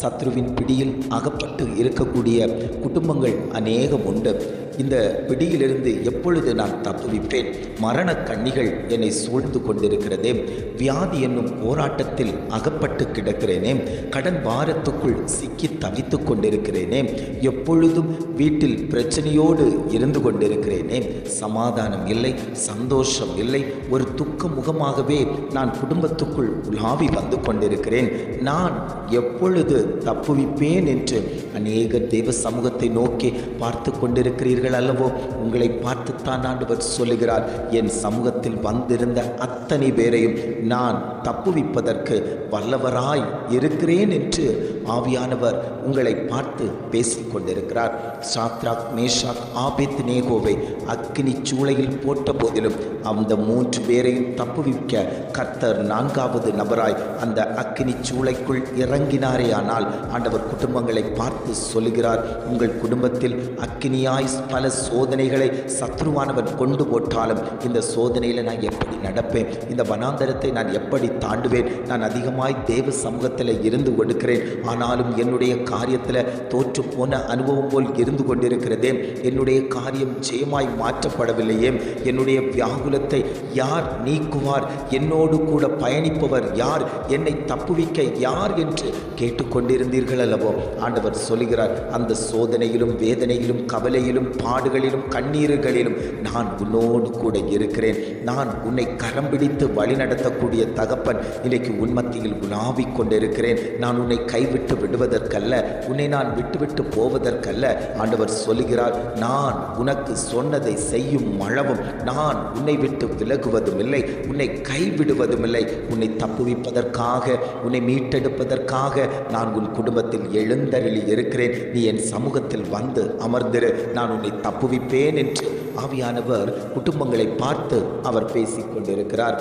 சத்ருவின் பிடியில் அகப்பட்டு இருக்கக்கூடிய குடும்பங்கள் அநேகம் உண்டு. இந்த பிடியிலிருந்து எப்பொழுது நான் தப்புவிப்பேன்? மரண கண்ணிகள் என்னை சூழ்ந்து கொண்டிருக்கிறதே. வியாதி என்னும் போராட்டத்தில் அகப்பட்டு கிடக்கிறேனே. கடன் பாரத்துக்குள் சிக்கி தவித்து கொண்டிருக்கிறேனே. எப்பொழுதும் வீட்டில் பிரச்சனையோடு இருந்து கொண்டிருக்கிறேனே. சமாதானம் இல்லை சந்தோஷம் இல்லை. ஒரு துக்க முகமாகவே நான் குடும்பத்துக்குள் உலாவி வந்து கொண்டிருக்கிறேன். நான் எப்பொழுது தப்புவிப்பேன் என்று அநேக தெய்வ சமூகத்தை நோக்கி பார்த்து கொண்டிருக்கிறீர்கள்? அல்லவோ உங்களை பார்த்துத்தான் ஆண்டவர் சொல்லுகிறார். என் சமூகத்தில் வந்திருந்த அத்தனை பேரையும் நான் தப்புவிப்பதற்கு வல்லவராய் இருக்கிறேன் என்று ஆவியானவர் உங்களை பார்த்து பேசிக்கொண்டிருக்கிறார். சாத்ராக் மேஷாக் ஆபித் நேகோவை அக்கினி சூளையில் போட்ட போதிலும் அந்த மூன்று பேரையும் தப்புவிக்க கர்த்தர் நான்காவது நபராய் அந்த அக்கினி சூளைக்குள் இறங்கினாரே ஆனால் ஆண்டவர் குடும்பங்களை பார்த்து சொல்லுகிறார். உங்கள் குடும்பத்தில் அக்கினியாய் பல சோதனைகளை சத்ருவானவன் கொண்டு போட்டாலும் இந்த சோதனையில் நான் எப்படி நடப்பேன்? இந்த வனாந்தரத்தை நான் எப்படி தாண்டுவேன்? நான் அதிகமாய் தேவ சமூகத்தில் இருந்து கொடுக்கிறேன். ஆனாலும் என்னுடைய காரியத்தில் தோற்று போன அனுபவம் போல் இருந்து கொண்டிருக்கிறதே என்னுடைய காரியம் ஜெயமாய் மாற்றப்படவில்லையே என்னுடைய வியாகுலத்தை யார் நீக்குவார்? என்னோடு கூட பயணிப்பவர் யார்? என்னை தப்புவிக்க யார் என்று கேட்டுக்கொண்டிருந்தீர்கள் அல்லவோ? ஆண்டவர் சொல்லுகிறார் அந்த சோதனையிலும் வேதனையிலும் கவலையிலும் பாடுகளிலும் கண்ணீர்களிலும் நான் உன்னோடு கூட இருக்கிறேன். நான் உன்னை கரம் பிடித்து வழி நடத்தக்கூடிய தகப்பன் இன்றைக்கு உன்மத்தியில் உலாவிக் கொண்டிருக்கிறேன். நான் உன்னை கைவிட்டு விடுவதற்கல்ல உன்னை நான் விட்டுவிட்டு போவதற்கல்ல. ஆண்டவர் சொல்லுகிறார் நான் உனக்கு சொன்னதை செய்யும் மழவும் நான் உன்னை விட்டு விலகுவதும் இல்லை உன்னை கைவிடுவதும் இல்லை உன்னை தப்புவிப்பதற்காக உன்னை மீட்டெடுப்பதற்காக நான் உன் குடும்பத்தில் எழுந்தருளி இருக்கிறேன். நீ என் சமூகத்தில் வந்து அமர்ந்திரு. நான் உன்னை தப்புவிப்பேன் என்று ஆவியானவர் குடும்பங்களை பார்த்து அவர் பேசிக் கொண்டிருக்கிறார்